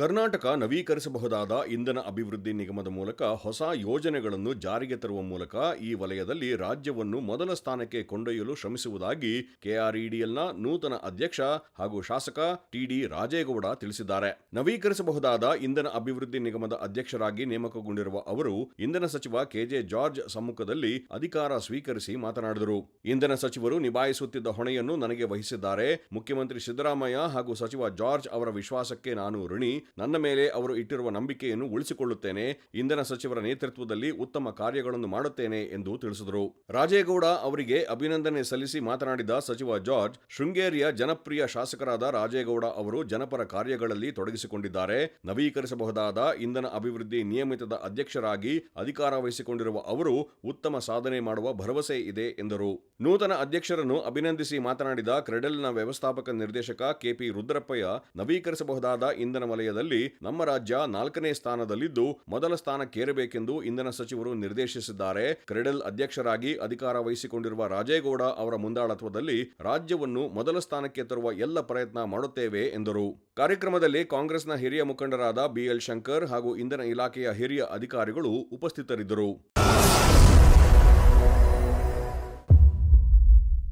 ಕರ್ನಾಟಕ ನವೀಕರಿಸಬಹುದಾದ ಇಂಧನ ಅಭಿವೃದ್ಧಿ ನಿಗಮದ ಮೂಲಕ ಹೊಸ ಯೋಜನೆಗಳನ್ನು ಜಾರಿಗೆ ತರುವ ಮೂಲಕ ಈ ವಲಯದಲ್ಲಿ ರಾಜ್ಯವನ್ನು ಮೊದಲ ಸ್ಥಾನಕ್ಕೆ ಕೊಂಡೊಯ್ಯಲು ಶ್ರಮಿಸುವುದಾಗಿ ಕೆಆರ್ಇಡಿಎಲ್ನ ನೂತನ ಅಧ್ಯಕ್ಷ ಹಾಗೂ ಶಾಸಕ ಟಿಡಿ ರಾಜೇಗೌಡ ತಿಳಿಸಿದ್ದಾರೆ. ನವೀಕರಿಸಬಹುದಾದ ಇಂಧನ ಅಭಿವೃದ್ಧಿ ನಿಗಮದ ಅಧ್ಯಕ್ಷರಾಗಿ ನೇಮಕಗೊಂಡಿರುವ ಅವರು ಇಂಧನ ಸಚಿವ ಕೆಜೆ ಜಾರ್ಜ್ ಸಮ್ಮುಖದಲ್ಲಿ ಅಧಿಕಾರ ಸ್ವೀಕರಿಸಿ ಮಾತನಾಡಿದರು. ಇಂಧನ ಸಚಿವರು ನಿಭಾಯಿಸುತ್ತಿದ್ದ ಹೊಣೆಯನ್ನು ನನಗೆ ವಹಿಸಿದ್ದಾರೆ. ಮುಖ್ಯಮಂತ್ರಿ ಸಿದ್ದರಾಮಯ್ಯ ಹಾಗೂ ಸಚಿವ ಜಾರ್ಜ್ ಅವರ ವಿಶ್ವಾಸಕ್ಕೆ ನಾನು ಋಣಿ. ನನ್ನ ಮೇಲೆ ಅವರು ಇಟ್ಟಿರುವ ನಂಬಿಕೆಯನ್ನು ಉಳಿಸಿಕೊಳ್ಳುತ್ತೇನೆ, ಇಂಧನ ಸಚಿವರ ನೇತೃತ್ವದಲ್ಲಿ ಉತ್ತಮ ಕಾರ್ಯಗಳನ್ನು ಮಾಡುತ್ತೇನೆ ಎಂದು ತಿಳಿಸಿದರು. ರಾಜೇಗೌಡ ಅವರಿಗೆ ಅಭಿನಂದನೆ ಸಲ್ಲಿಸಿ ಮಾತನಾಡಿದ ಸಚಿವ ಜಾರ್ಜ್, ಶೃಂಗೇರಿಯ ಜನಪ್ರಿಯ ಶಾಸಕರಾದ ರಾಜೇಗೌಡ ಅವರು ಜನಪರ ಕಾರ್ಯಗಳಲ್ಲಿ ತೊಡಗಿಸಿಕೊಂಡಿದ್ದಾರೆ. ನವೀಕರಿಸಬಹುದಾದ ಇಂಧನ ಅಭಿವೃದ್ಧಿ ನಿಯಮಿತದ ಅಧ್ಯಕ್ಷರಾಗಿ ಅಧಿಕಾರ ವಹಿಸಿಕೊಂಡಿರುವ ಅವರು ಉತ್ತಮ ಸಾಧನೆ ಮಾಡುವ ಭರವಸೆ ಇದೆ ಎಂದರು. ನೂತನ ಅಧ್ಯಕ್ಷರನ್ನು ಅಭಿನಂದಿಸಿ ಮಾತನಾಡಿದ ಕ್ರೆಡೆಲ್ನ ವ್ಯವಸ್ಥಾಪಕ ನಿರ್ದೇಶಕ ಕೆಪಿ ರುದ್ರಪ್ಪಯ್ಯ, ನವೀಕರಿಸಬಹುದಾದ ಇಂಧನ ವಲಯದಲ್ಲಿ ನಮ್ಮ ರಾಜ್ಯ ನಾಲ್ಕನೇ ಸ್ಥಾನದಲ್ಲಿದ್ದು ಮೊದಲ ಸ್ಥಾನಕ್ಕೇರಬೇಕೆಂದು ಇಂಧನ ಸಚಿವರು ನಿರ್ದೇಶಿಸಿದ್ದಾರೆ. ಕ್ರೆಡಲ್ ಅಧ್ಯಕ್ಷರಾಗಿ ಅಧಿಕಾರ ವಹಿಸಿಕೊಂಡಿರುವ ರಾಜೇಗೌಡ ಅವರ ಮುಂದಾಳತ್ವದಲ್ಲಿ ರಾಜ್ಯವನ್ನು ಮೊದಲ ಸ್ಥಾನಕ್ಕೆ ತರುವ ಎಲ್ಲ ಪ್ರಯತ್ನ ಮಾಡುತ್ತೇವೆ ಎಂದರು. ಕಾರ್ಯಕ್ರಮದಲ್ಲಿ ಕಾಂಗ್ರೆಸ್ನ ಹಿರಿಯ ಮುಖಂಡರಾದ ಬಿಎಲ್ ಶಂಕರ್ ಹಾಗೂ ಇಂಧನ ಇಲಾಖೆಯ ಹಿರಿಯ ಅಧಿಕಾರಿಗಳು ಉಪಸ್ಥಿತರಿದ್ದರು.